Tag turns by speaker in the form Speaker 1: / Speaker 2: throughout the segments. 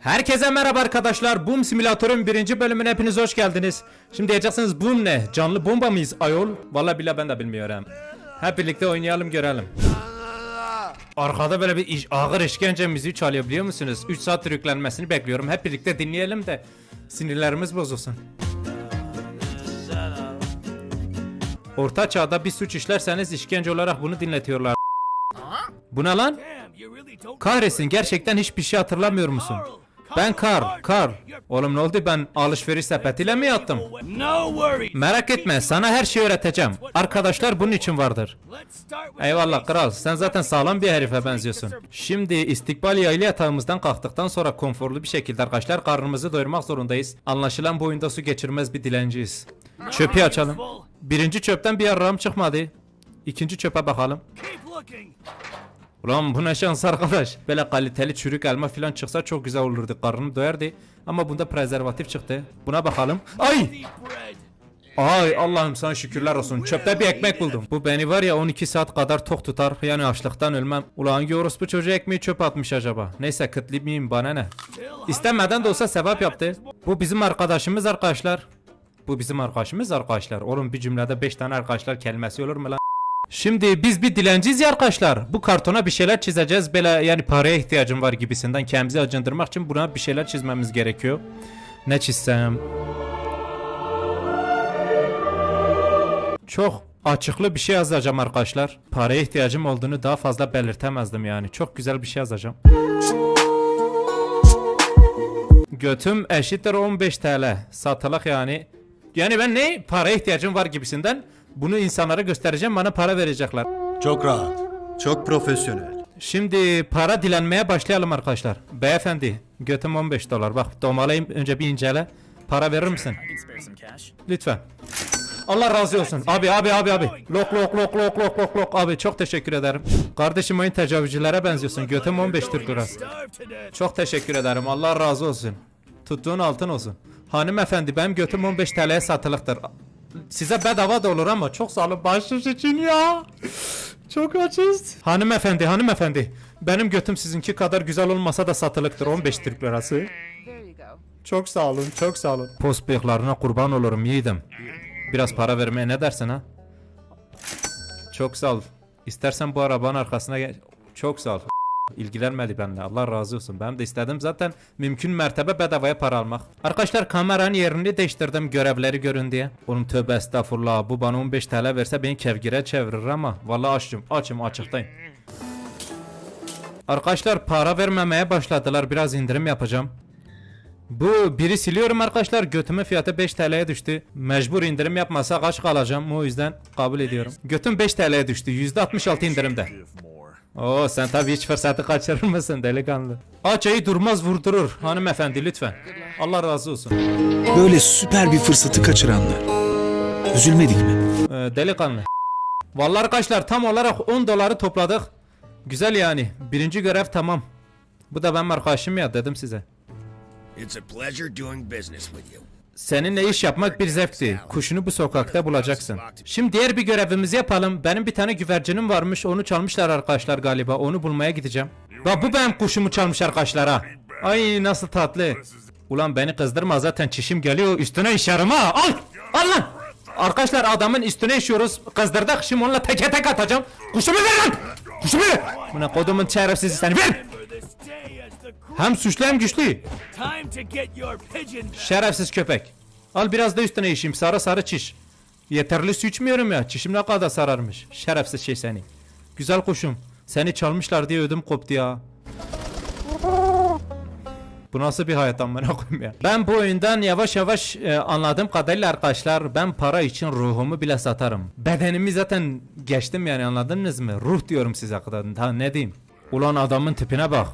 Speaker 1: Herkese merhaba arkadaşlar. Boom Simülatör'ün birinci bölümüne hepiniz hoş geldiniz. Şimdi diyeceksiniz Boom ne? Canlı bomba mıyız ayol? Vallahi bile ben de bilmiyorum. Hep birlikte oynayalım görelim. Arkada böyle bir iş, ağır işkence müziği çalıyor biliyor musunuz? 3 saattir yüklenmesini bekliyorum. Hep birlikte dinleyelim de sinirlerimiz bozulsun. Orta çağda bir suç işlerseniz işkence olarak bunu dinletiyorlar. Bu ne lan? Kahretsin gerçekten hiçbir şey hatırlamıyor musun? Ben Karl, Karl. Oğlum ne oldu ben alışveriş sepetiyle mi yattım? Merak etme sana her şeyi öğreteceğim. Arkadaşlar bunun için vardır. Eyvallah kral sen zaten sağlam bir herife benziyorsun. Şimdi istikbal yaylı yatağımızdan kalktıktan sonra konforlu bir şekilde arkadaşlar karnımızı doyurmak zorundayız. Anlaşılan bu oyunda su geçirmez bir dilenciyiz. Çöpü açalım. Birinci çöpten bir yararım çıkmadı. İkinci çöpe bakalım. Ulan bu ne şans arkadaş. Böyle kaliteli çürük elma falan çıksa çok güzel olurdu. Karnım doyardı. Ama bunda prezervatif çıktı. Buna bakalım. Ay! Ay Allah'ım sana şükürler olsun. Çöpte bir ekmek buldum. Bu beni var ya 12 saat kadar tok tutar. Yani açlıktan ölmem. Ulan hangi orospu çocuğu ekmeği çöpe atmış acaba? Neyse kıtlı miyim bana ne? İstemeden de olsa sevap yaptı. Bu bizim arkadaşımız arkadaşlar. Bu bizim arkadaşımız arkadaşlar. Oğlum bir cümlede 5 tane arkadaşlar kelimesi olur mu lan? Şimdi biz bir dilenciyiz ya arkadaşlar. Bu kartona bir şeyler çizeceğiz. Böyle yani paraya ihtiyacım var gibisinden kendimizi acındırmak için buna bir şeyler çizmemiz gerekiyor. Ne çizsem? Çok açıklı bir şey yazacağım arkadaşlar. Paraya ihtiyacım olduğunu daha fazla belirtemezdim yani. Çok güzel bir şey yazacağım. Götüm eşittir 15 TL. Satılık yani. Yani ben ne? Paraya ihtiyacım var gibisinden. Bunu insanlara göstereceğim bana para verecekler.
Speaker 2: Çok rahat. Çok profesyonel.
Speaker 1: Şimdi para dilenmeye başlayalım arkadaşlar. Beyefendi götüm 15 dolar. Bak domalayayım önce bir incele. Para verir misin? Lütfen. Allah razı olsun. Abi abi abi abi. Lok lok lok lok lok lok lok. Abi çok teşekkür ederim. Kardeşim oyun tecavüzcülere benziyorsun. Götüm 15 Türk lirası. Çok teşekkür ederim. Allah razı olsun. Tuttuğun altın olsun. Hanımefendi benim götüm 15 TL'ye satılıktır. Size bedava da olur ama çok sağ olun bağışınız için ya. Çok açız. Hanımefendi hanımefendi. Benim götüm sizinki kadar güzel olmasa da satılıktır 15 Türk lirası. Çok sağ olun çok sağ olun. Post bıyıklarına kurban olurum yiğidim. Biraz para vermeye ne dersin ha? Çok sağ ol. İstersen bu arabanın arkasına gel. Çok sağ ol. İlgilenmedi benimle. Allah razı olsun. Ben de istedim zaten mümkün mertebe bedavaya para almak. Arkadaşlar kameranın yerini değiştirdim görevleri görün diye. Oğlum tövbe estağfurullah. Bu bana 15 TL verse beni kevgire çevirir ama. Vallahi açım. Açım açıktayım. Arkadaşlar para vermemeye başladılar. Biraz indirim yapacağım. Bu biri siliyorum arkadaşlar. Götümün fiyatı 5 TL'ye düştü. Mecbur indirim yapmasa kaç kalacağım. O yüzden kabul ediyorum. Götüm 5 TL'ye düştü. %66 indirimde. Oo sen tabii hiç fırsatı kaçırır mısın delikanlı? Açayı durmaz vurdurur hanımefendi lütfen. Allah razı olsun.
Speaker 3: Böyle süper bir fırsatı kaçıranlar. Üzülmedik mi?
Speaker 1: Ee, delikanlı. Vallahi arkadaşlar tam olarak 10 doları topladık. Güzel yani. Birinci görev tamam. Bu da benim arkadaşım ya dedim size.
Speaker 4: It's a pleasure doing business with you.
Speaker 1: Seninle iş yapmak bir zevkti. Kuşunu bu sokakta bulacaksın. Şimdi diğer bir görevimizi yapalım. Benim bir tane güvercinim varmış. Onu çalmışlar arkadaşlar galiba. Onu bulmaya gideceğim. Bak bu benim kuşumu çalmış arkadaşlar ha. Ay nasıl tatlı. Ulan beni kızdırma zaten çişim geliyor. Üstüne işerim ha. Al. Al lan. Arkadaşlar adamın üstüne işiyoruz. Kızdırdık. Şimdi onunla teke tek atacağım. Kuşumu ver lan. Kuşumu ver. Buna kodumun şerefsizi seni ver. Hem suçlu hem güçlü. Şerefsiz köpek. Al biraz da üstüne işeyim sarı sarı çiş. Yeterli su içmiyorum ya çişim ne kadar sararmış. Şerefsiz şey seni. Güzel kuşum. Seni çalmışlar diye ödüm koptu ya. Bu nasıl bir hayat amına koyayım ya. Ben bu oyundan yavaş yavaş e, anladığım kadarıyla arkadaşlar ben para için ruhumu bile satarım. Bedenimi zaten geçtim yani anladınız mı? Ruh diyorum size kadar. Daha ne diyeyim? Ulan adamın tipine bak.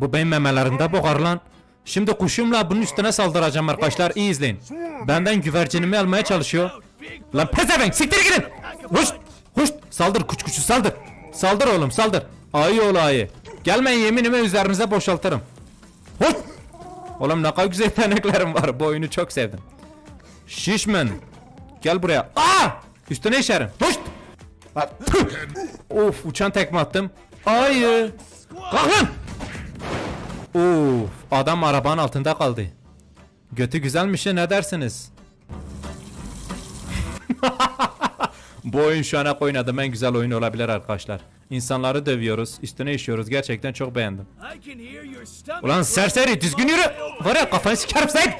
Speaker 1: Bu benim memelerimde bokar lan. Şimdi kuşumla bunun üstüne saldıracağım arkadaşlar. İyi izleyin. Benden güvercinimi almaya çalışıyor. Lan pezevenk siktir gidin. Hoş. Hoş. Saldır kuş kuşu saldır. Saldır oğlum saldır. Ayı oğlu ayı. Gelmeyin yeminimi üzerinize boşaltırım. Hoş. Oğlum ne kadar güzel yeteneklerim var. Bu oyunu çok sevdim. Şişman. Gel buraya. Aa! Üstüne işerim. Tüh! Of uçan tekme attım. Ayı. Kalk lan. Uf, adam arabanın altında kaldı. Götü güzelmiş ya, ne dersiniz? Bu oyun şu ana oynadığım en güzel oyun olabilir arkadaşlar. İnsanları dövüyoruz, üstüne işiyoruz. Gerçekten çok beğendim. Ulan serseri düzgün yürü. Var ya kafanı sikerim sen.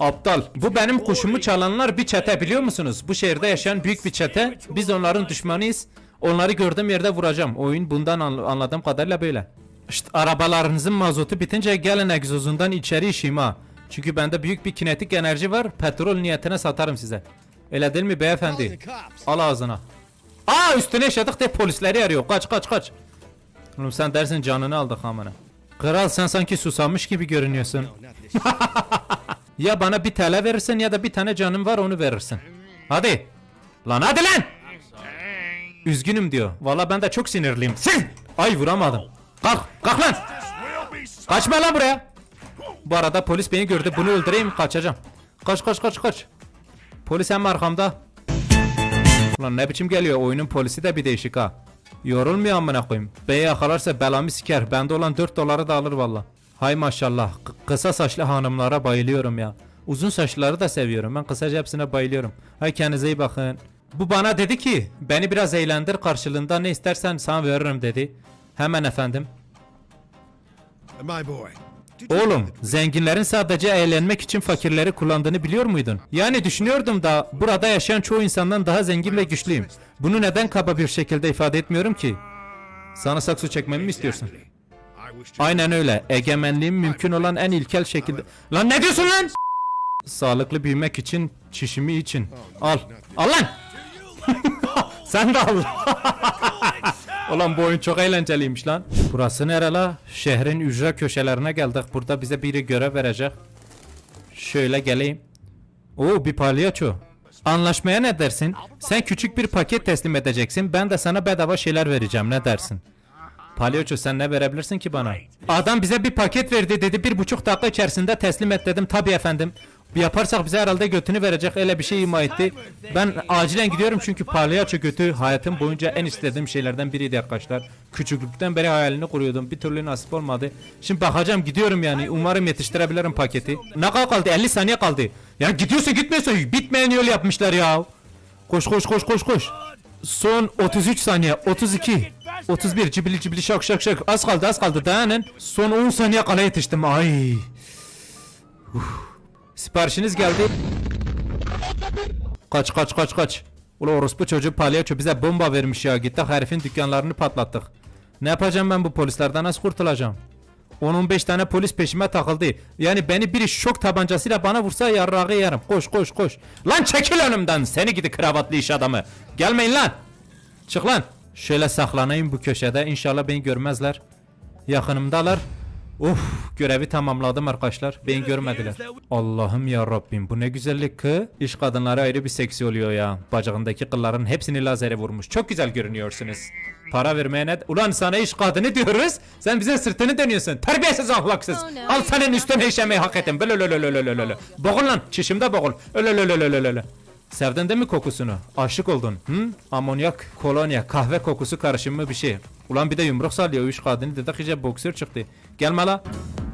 Speaker 1: Aptal. Bu benim kuşumu çalanlar bir çete biliyor musunuz? Bu şehirde yaşayan büyük bir çete. Biz onların düşmanıyız. Onları gördüğüm yerde vuracağım. Oyun bundan anl- anladığım kadarıyla böyle. İşte arabalarınızın mazotu bitince gelin egzozundan içeri işeyim ha. Çünkü bende büyük bir kinetik enerji var. Petrol niyetine satarım size. Öyle değil mi beyefendi? Al ağzına. Aa üstüne yaşadık de polisleri arıyor. Kaç kaç kaç. Oğlum sen dersin canını aldık amına. Kral sen sanki susamış gibi görünüyorsun. ya bana bir TL verirsin ya da bir tane canım var onu verirsin. Hadi. Lan hadi lan. Üzgünüm diyor. Valla ben de çok sinirliyim. Ay vuramadım. Kalk kalk lan. Kaçma lan buraya. Bu arada polis beni gördü. Bunu öldüreyim kaçacağım. Kaç kaç kaç kaç. Polis hem arkamda. Ulan ne biçim geliyor oyunun polisi de bir değişik ha. Yorulmuyor amına koyayım. Bey yakalarsa belamı siker. Bende olan 4 doları da alır valla. Hay maşallah. K- kısa saçlı hanımlara bayılıyorum ya. Uzun saçlıları da seviyorum. Ben kısaca hepsine bayılıyorum. Hay kendinize iyi bakın. Bu bana dedi ki beni biraz eğlendir karşılığında ne istersen sana veririm dedi. Hemen efendim.
Speaker 4: My boy.
Speaker 1: Oğlum zenginlerin sadece eğlenmek için fakirleri kullandığını biliyor muydun? Yani düşünüyordum da burada yaşayan çoğu insandan daha zengin ve güçlüyüm. Bunu neden kaba bir şekilde ifade etmiyorum ki? Sana saksı çekmemi mi istiyorsun? Aynen öyle. Egemenliğim mümkün olan en ilkel şekilde... Lan ne diyorsun lan? Sağlıklı büyümek için, çişimi için. Al. Al lan. Sen de al. Ulan bu oyun çok eğlenceliymiş lan. Burası nere la? Şehrin ücra köşelerine geldik. Burada bize biri görev verecek. Şöyle geleyim. Oo bir palyaço. Anlaşmaya ne dersin? Sen küçük bir paket teslim edeceksin. Ben de sana bedava şeyler vereceğim. Ne dersin? Palyaço sen ne verebilirsin ki bana? Adam bize bir paket verdi dedi bir buçuk dakika içerisinde teslim et dedim tabi efendim. Yaparsak bize herhalde götünü verecek öyle bir şey ima etti. Ben acilen gidiyorum çünkü palyaço götü hayatım boyunca en istediğim şeylerden biriydi arkadaşlar. Küçüklükten beri hayalini kuruyordum bir türlü nasip olmadı. Şimdi bakacağım gidiyorum yani umarım yetiştirebilirim paketi. Ne kadar kaldı 50 saniye kaldı. Ya gidiyorsun gitmiyorsun bitmeyen yol yapmışlar ya. Koş koş koş koş koş. Son 33 saniye 32 31 cibili cibili şak şak şak az kaldı az kaldı dayanın son 10 saniye kala yetiştim ay Uf. Siparişiniz geldi Kaç kaç kaç kaç Ula orospu çocuğu palyaço bize bomba vermiş ya gittik herifin dükkanlarını patlattık Ne yapacağım ben bu polislerden nasıl kurtulacağım 10-15 tane polis peşime takıldı. Yani beni biri şok tabancasıyla bana vursa yarrağı yerim. Koş koş koş. Lan çekil önümden seni gidi kravatlı iş adamı. Gelmeyin lan. Çık lan. Şöyle saklanayım bu köşede. İnşallah beni görmezler. Yakınımdalar. Uf görevi tamamladım arkadaşlar. Beni görmediler. Allah'ım ya Rabbim bu ne güzellik ki. İş kadınları ayrı bir seksi oluyor ya. Bacağındaki kılların hepsini lazere vurmuş. Çok güzel görünüyorsunuz. Para vermeye ne? Ulan sana iş kadını diyoruz. Sen bize sırtını dönüyorsun. Terbiyesiz ahlaksız.
Speaker 5: Oh, no.
Speaker 1: Al senin üstüne işemeyi hak ettin. Böyle öyle öyle öyle öyle. Boğul lan. Çişimde boğul. Öyle. Sevdin değil mi kokusunu? Aşık oldun. Hı? Amonyak, kolonya, kahve kokusu karışımı bir şey. Ulan bir de yumruk sallıyor. Üç kadını dedik iyice boksör çıktı. Gelme la.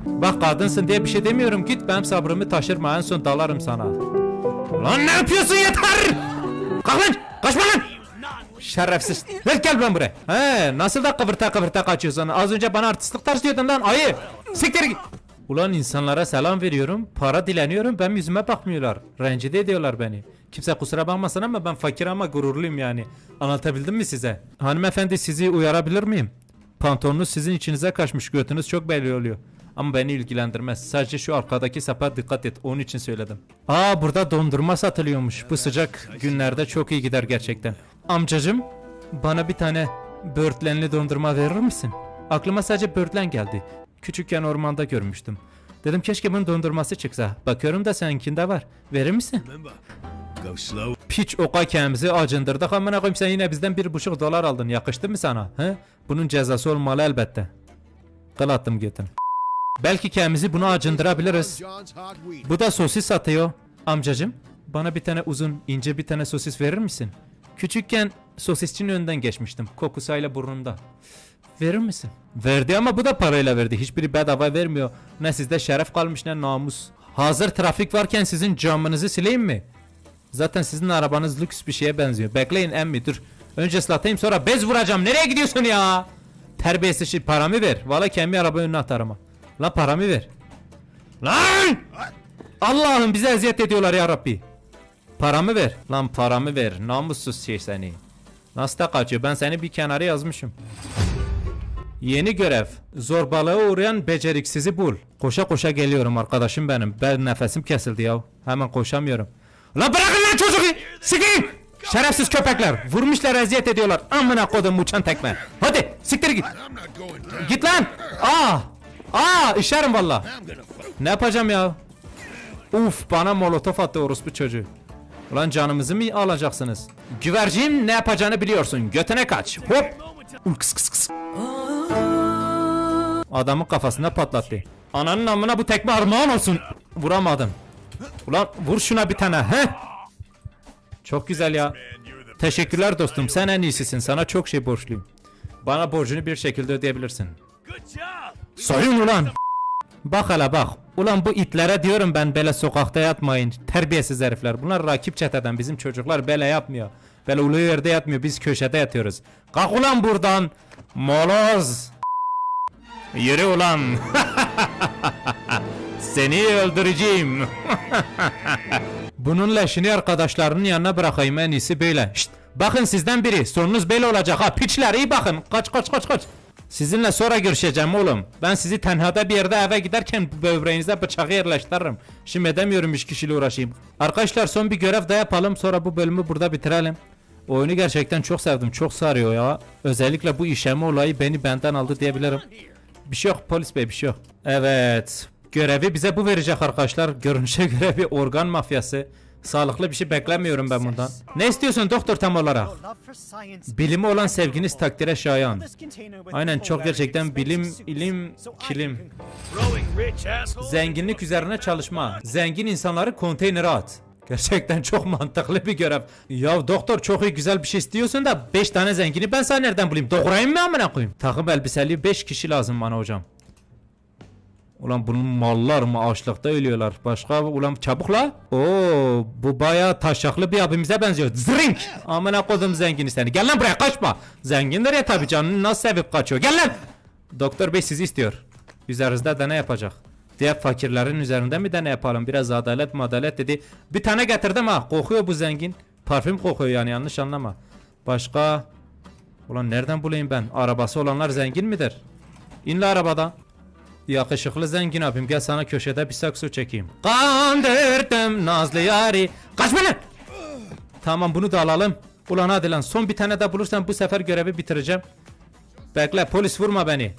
Speaker 1: Bak kadınsın diye bir şey demiyorum. Git benim sabrımı taşırma. En son dalarım sana. Lan ne yapıyorsun yeter? Kalk lan. Kaçma lan. Şerefsiz. Ver gel ben buraya. He, nasıl da kıvırta kıvırta kaçıyorsun? Az önce bana artistlik tarzıyordun lan ayı. Siktir git. Ulan insanlara selam veriyorum, para dileniyorum, benim yüzüme bakmıyorlar. Rencide ediyorlar beni. Kimse kusura bakmasın ama ben fakir ama gururluyum yani. Anlatabildim mi size? Hanımefendi sizi uyarabilir miyim? Pantolonunuz sizin içinize kaçmış, götünüz çok belli oluyor. Ama beni ilgilendirmez. Sadece şu arkadaki sapa dikkat et. Onun için söyledim. Aa burada dondurma satılıyormuş. Bu sıcak günlerde çok iyi gider gerçekten. Amcacım bana bir tane börtlenli dondurma verir misin? Aklıma sadece börtlen geldi. Küçükken ormanda görmüştüm. Dedim keşke bunun dondurması çıksa. Bakıyorum da seninkinde var. Verir misin? Piç oka kendimizi acındırdık amına koyayım sen yine bizden bir buçuk dolar aldın yakıştı mı sana? He? Bunun cezası olmalı elbette. Kıl attım götün. Belki kendimizi buna acındırabiliriz. Bu da sosis satıyor. Amcacım bana bir tane uzun ince bir tane sosis verir misin? Küçükken sosisçinin önünden geçmiştim. Kokusayla burnumda. Verir misin? Verdi ama bu da parayla verdi. Hiçbiri bedava vermiyor. Ne sizde şeref kalmış ne namus. Hazır trafik varken sizin camınızı sileyim mi? Zaten sizin arabanız lüks bir şeye benziyor. Bekleyin emmi dur. Önce ıslatayım sonra bez vuracağım. Nereye gidiyorsun ya? Terbiyesiz şey paramı ver. Valla kendi araba önüne atarım. Lan paramı ver. Lan! Allah'ım bize eziyet ediyorlar ya Rabbi. Paramı ver. Lan paramı ver. Namussuz şey seni. Nasıl da kaçıyor? Ben seni bir kenara yazmışım. Yeni görev. Zorbalığa uğrayan beceriksizi bul. Koşa koşa geliyorum arkadaşım benim. Ben nefesim kesildi ya. Hemen koşamıyorum. Lan bırakın lan çocuğu! Sikeyim! Şerefsiz köpekler. Vurmuşlar eziyet ediyorlar. Amına kodum uçan tekme. Hadi siktir git. Git lan. Aa! Aa! İşerim valla. Ne yapacağım ya? Uf bana molotof attı orospu çocuğu. Ulan canımızı mı alacaksınız? Güvercin ne yapacağını biliyorsun. Götüne kaç. Hop. Kıs kıs kıs. Adamın kafasına patlattı. Ananın amına bu tekme armağan olsun. Vuramadım. Ulan vur şuna bir tane. He? Çok güzel ya. Teşekkürler dostum. Sen en iyisisin. Sana çok şey borçluyum. Bana borcunu bir şekilde ödeyebilirsin. Soyun ulan. Bak hele bak. Ulan bu itlere diyorum ben böyle sokakta yatmayın. Terbiyesiz herifler. Bunlar rakip çeteden. Bizim çocuklar böyle yapmıyor. Böyle ulu yerde yatmıyor. Biz köşede yatıyoruz. Kalk ulan buradan. Moloz. Yürü ulan. Seni öldüreceğim. Bunun leşini arkadaşlarının yanına bırakayım en iyisi böyle. Şşt, bakın sizden biri sonunuz böyle olacak ha piçler iyi bakın kaç kaç kaç kaç. Sizinle sonra görüşeceğim oğlum. Ben sizi tenhada bir yerde eve giderken böbreğinize bıçağı yerleştiririm. Şimdi edemiyorum üç kişiyle uğraşayım. Arkadaşlar son bir görev de yapalım sonra bu bölümü burada bitirelim. Oyunu gerçekten çok sevdim. Çok sarıyor ya. Özellikle bu işeme olayı beni benden aldı diyebilirim. Bir şey yok polis bey bir şey yok. Evet. Görevi bize bu verecek arkadaşlar. Görünüşe göre bir organ mafyası. Sağlıklı bir şey beklemiyorum ben bundan. Ne istiyorsun doktor tam olarak? Bilimi olan sevginiz takdire şayan. Aynen çok gerçekten bilim, ilim, kilim. Zenginlik üzerine çalışma. Zengin insanları konteynere at. Gerçekten çok mantıklı bir görev. Ya doktor çok iyi güzel bir şey istiyorsun da 5 tane zengini ben sana nereden bulayım? Doğrayayım mı amına koyayım? Takım elbiseli 5 kişi lazım bana hocam. Ulan bunun mallar mı açlıkta ölüyorlar. Başka ulan çabuk la. Oo bu baya taşaklı bir abimize benziyor. Zrink. Amına kodum zengini seni. Gel lan buraya kaçma. Zengindir ya tabii canını nasıl sevip kaçıyor. Gel lan. Doktor bey sizi istiyor. Üzerinizde deney yapacak. Diğer fakirlerin üzerinde mi deney yapalım? Biraz adalet madalet dedi. Bir tane getirdim ha. Kokuyor bu zengin. Parfüm kokuyor yani yanlış anlama. Başka... Ulan nereden bulayım ben? Arabası olanlar zengin midir? İnle arabadan. Yakışıklı zengin abim gel sana köşede bir sakso çekeyim. Kandırdım nazlı yari. Kaçma lan! Tamam bunu da alalım. Ulan hadi lan son bir tane de bulursan bu sefer görevi bitireceğim. Bekle polis vurma beni.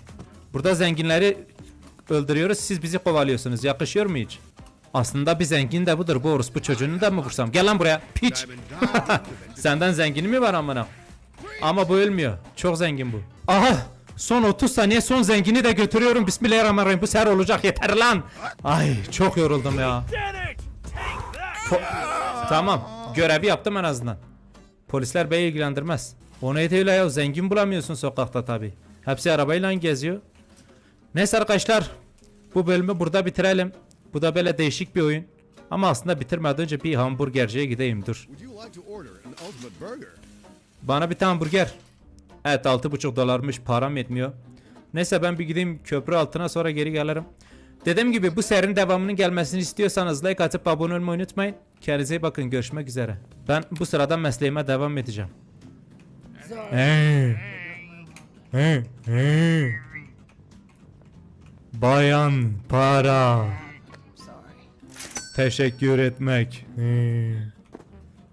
Speaker 1: Burada zenginleri öldürüyoruz siz bizi kovalıyorsunuz. Yakışıyor mu hiç? Aslında bir zengin de budur. Bu orospu çocuğunu da mı vursam? Gel lan buraya. Piç. Senden zengini mi var amına? Ama bu ölmüyor. Çok zengin bu. Aha! Son 30 saniye son zengini de götürüyorum. Bismillahirrahmanirrahim. Bu sefer olacak yeter lan. Ay çok yoruldum ya.
Speaker 6: That.
Speaker 1: Tamam. Görevi yaptım en azından. Polisler beni ilgilendirmez. O neydi öyle ya? Zengin bulamıyorsun sokakta tabi. Hepsi arabayla geziyor. Neyse arkadaşlar. Bu bölümü burada bitirelim. Bu da böyle değişik bir oyun. Ama aslında bitirmeden önce bir hamburgerciye gideyim dur. Bana bir tane hamburger. Evet 6,5 dolarmış param yetmiyor. Neyse ben bir gideyim köprü altına sonra geri gelirim. Dediğim gibi bu serinin devamının gelmesini istiyorsanız like atıp abone olmayı unutmayın. Kendinize iyi bakın görüşmek üzere. Ben bu sırada mesleğime devam edeceğim. Hey. Hey. Hey. Bayan para. Teşekkür etmek.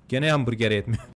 Speaker 1: Gene hamburger yetmiyor.